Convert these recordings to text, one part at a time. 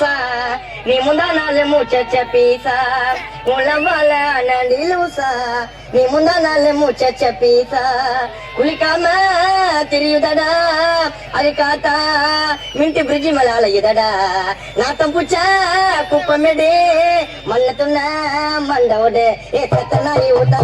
lusa Ni mundanale muchacha pisa Ulavala anandilusa Ni mundanale muchacha pisa Kulikama ತಿರಿಯುದಡ ಅರಿಕಾತ ಮಿಂಟಿ ಬ್ರಿಜಿ ಮಲಾಲಯದಡ ನಾ ತಂಪುಚ ಕುಪ್ಪಮೆಡೆ ಮಲ್ಲತುನ್ನ ಮಂಡವಡೆ ಏ ತತ್ತನ ಈ ಊಟ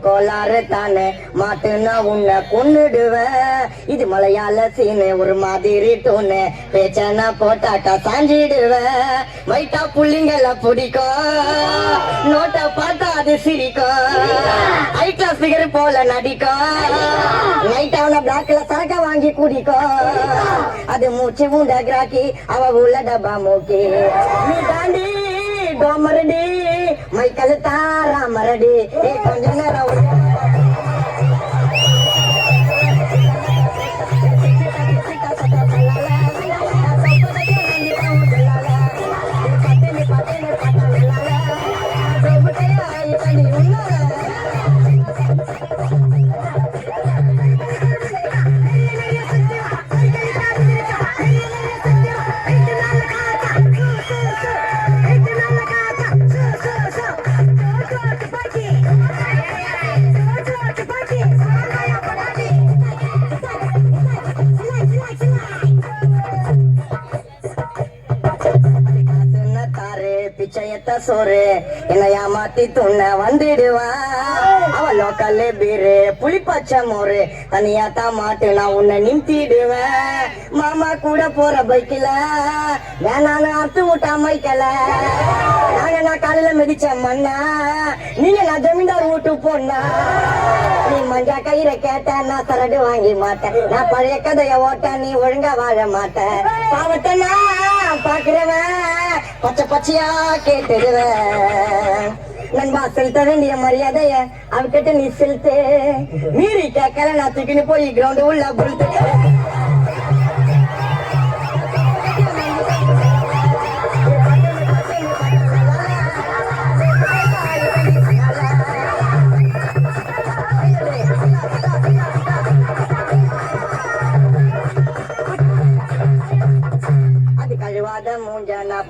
கோளாறு தானே மாட்டுனா உன்னை கொன்னுடுவேன் இது மலையாள சீனு ஒரு மாதிரி டோனு. பேச்சனா போட்டாக்கா சாஞ்சிடுவேன் மைட்டா புள்ளிங்கள பிடிக்கும் நோட்டை பார்த்தா அது சிரிக்கும் ஹை கிளாஸ் ஃபிகர் போல நடிக்கும் நைட் அவன பிளாக்ல சரக்க வாங்கி குடிக்கும் அது மூச்சு உண்ட கிராக்கி அவ உள்ள டப்பா மூக்கி. நீ தாண்டி டோமரடி मैताल तारा मरडे हे खंजन राव நிச்சயத்த சோறு. என்ன ஏமாத்தி துண்ண வந்துடுவான் அவன் லோக்கல்ல பீரு புளிப்பச்சை மோரு. தனியா தான் மாட்டு நான் உன்னை நிமித்திடுவேன் மாமா கூட போற பைக்கில வேணான்னு அறுத்து விட்டா மைக்கல. நாங்க நான் காலையில மிதிச்ச மண்ணா? நீங்க நான் ஜமீன்தார் வீட்டு போனா நீ மஞ்சா கயிற கேட்ட நான் சரடு வாங்கி மாட்டேன். நான் பழைய கதைய ஓட்ட நீ ஒழுங்கா வாழ மாட்டேன் பாவத்தை நான் பாக்குறவன் பச்சை பச்சையா கேட்டுருவ நண்பா செலுத்த வேண்டிய மரியாதைய அவகிட்ட நீ செலுத்து. மீறி கேட்கல நான் தூக்கின்னு போய் கிரவுண்ட் உள்ள புழுத்து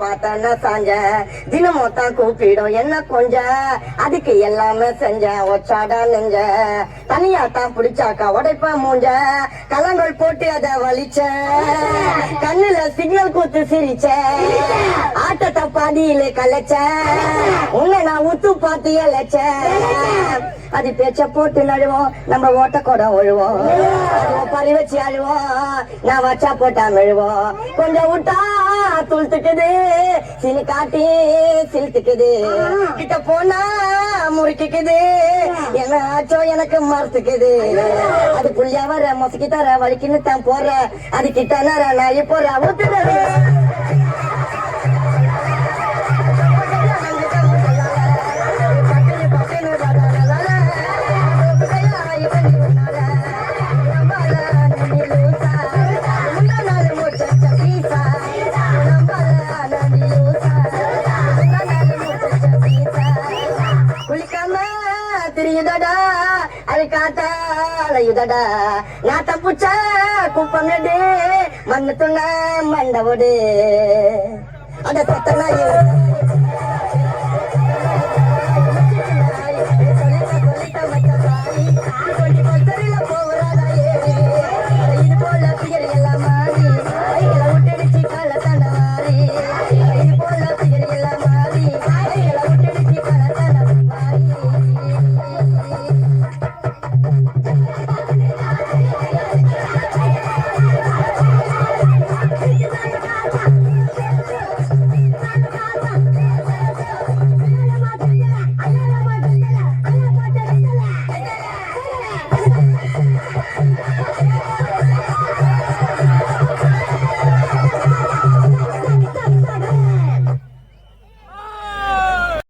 மூஞ்ச நான் சாஞ்ச? தினமும் தான் கூப்பிடும் என்ன கொஞ்ச? அதுக்கு எல்லாமே செஞ்ச ஒச்சாடா நெஞ்ச. தனியா தான் பிடிச்சாக்கா உடைப்ப மூஞ்ச. கலங்கள் போட்டு அதை வலிச்ச. கண்ணுல கூத்து சிரிச்ச. ஆட்டத்தை பாதியில கலைச்ச. உன்னை நான் உத்து பார்த்து இழைச்ச. அது பேச்ச போட்டு நழுவோம் நம்ம ஓட்ட கூட ஒழுவோம். பறி வச்சு அழுவோம் நான் வச்சா போட்டா மெழுவோம் கொஞ்சம் விட்டா துளுத்துக்குது சினி காட்டி சிலுத்துக்குது கிட்ட போனா முறுக்கிக்குது. என்ன ஆச்சோ எனக்கு மறுத்துக்குது. அது புள்ளியா வர மொசக்கிட்டார வலிக்குன்னு தான் போற அது கிட்ட நான் இப்போ போற ஊத்துறது. ఆలయుదడా నా తప్పుచా కుప్పమిడి మన్నుతున్నా మండవుడే అంటే కొత్తనా పోవరాదా ఏ పోల పియర్ ఎల్లమ్మా